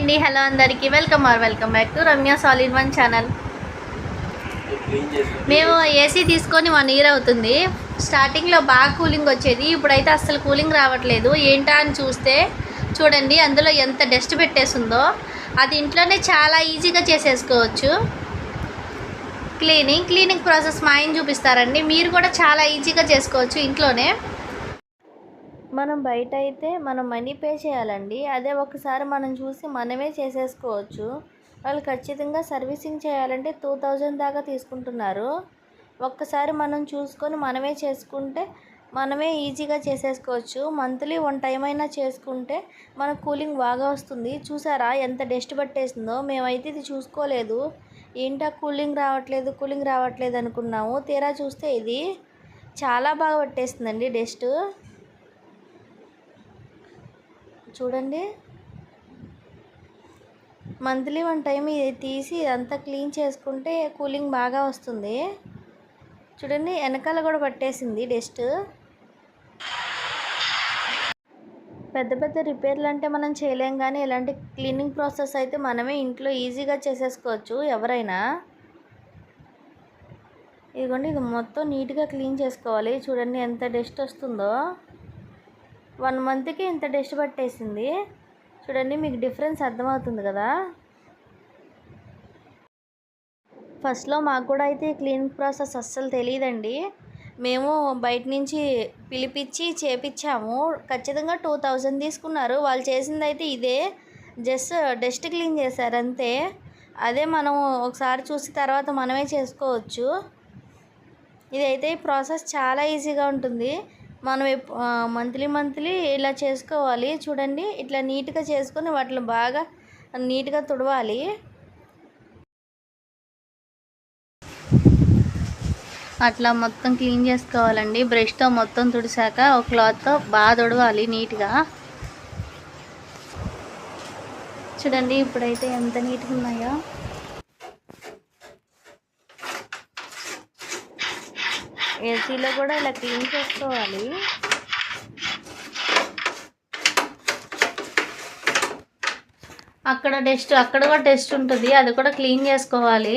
అండి. హలో అందరికీ. Welcome or welcome back to Ramya solid one channel. మేము AC తీసుకొని వన్ ఇయర్ అవుతుంది. స్టార్టింగ్లో బాగా కూలింగ్ వచ్చేది. ఇప్పుడైతే అస్సలు కూలింగ్ రావట్లేదు. ఏంటా అని చూస్తే చూడండి అందులో ఎంత డస్ట్ పెట్టేసిందో. అది ఇంట్లోనే చాలా ఈజీగా చేసేసుకోవచ్చు. క్లీనింగ్ క్లీనింగ్ ప్రాసెస్ మా ఆయన చూపిస్తారండి. మీరు కూడా చాలా ఈజీగా చేసుకోవచ్చు ఇంట్లోనే. మనం బయట అయితే మనం మనీ పే చేయాలండి. అదే ఒకసారి మనం చూసి మనమే చేసేసుకోవచ్చు. వాళ్ళు ఖచ్చితంగా సర్వీసింగ్ చేయాలంటే టూ థౌజండ్ దాకా తీసుకుంటున్నారు. ఒక్కసారి మనం చూసుకొని మనమే చేసుకుంటే మనమే ఈజీగా చేసేసుకోవచ్చు. మంత్లీ వన్ టైం అయినా చేసుకుంటే మన కూలింగ్ బాగా వస్తుంది. చూసారా ఎంత డస్ట్ పట్టేసిందో? మేమైతే ఇది చూసుకోలేదు. ఏంటా కూలింగ్ రావట్లేదు కూలింగ్ రావట్లేదు అనుకున్నాము. తీరా చూస్తే ఇది చాలా బాగా పట్టేస్తుందండి డస్ట్. చూడండి. మంత్లీ వన్ టైం ఇది తీసి ఇదంతా క్లీన్ చేసుకుంటే కూలింగ్ బాగా వస్తుంది. చూడండి వెనకాల కూడా పట్టేసింది డస్ట్. పెద్ద పెద్ద రిపేర్లు అంటే మనం చేయలేం కానీ ఇలాంటి క్లీనింగ్ ప్రాసెస్ అయితే మనమే ఇంట్లో ఈజీగా చేసేసుకోవచ్చు ఎవరైనా. ఇదిగోండి ఇది మొత్తం నీట్గా క్లీన్ చేసుకోవాలి. చూడండి ఎంత డస్ట్ వస్తుందో. వన్ మంత్కి ఇంత డస్ట్ పట్టేసింది. చూడండి మీకు డిఫరెన్స్ అర్థమవుతుంది కదా? ఫస్ట్లో మాకు కూడా అయితే క్లీనింగ్ ప్రాసెస్ అస్సలు తెలియదండి మేము బయట నుంచి పిలిపించి చేపించాము. ఖచ్చితంగా టూ థౌజండ్ తీసుకున్నారు. వాళ్ళు చేసింది అయితే ఇదే. జస్ట్ డస్ట్ క్లీన్ చేశారు అంతే. అదే మనం ఒకసారి చూసి తర్వాత మనమే చేసుకోవచ్చు. ఇదైతే ప్రాసెస్ చాలా ఈజీగా ఉంటుంది. మనం మంత్లీ మంత్లీ ఇలా చేసుకోవాలి. చూడండి ఇట్లా నీట్గా చేసుకొని వాటిని బాగా నీట్గా తుడవాలి. అట్లా మొత్తం క్లీన్ చేసుకోవాలండి. బ్రష్తో మొత్తం తుడిసాక ఒక క్లాత్తో బాగా తుడవాలి నీట్గా. చూడండి ఇప్పుడైతే ఎంత నీట్గా ఉన్నాయో. ఏసీలో కూడా ఇలా క్లీన్ చేసుకోవాలి. అక్కడ డస్ట్ అక్కడ కూడా డస్ట్ ఉంటుంది. అది కూడా క్లీన్ చేసుకోవాలి.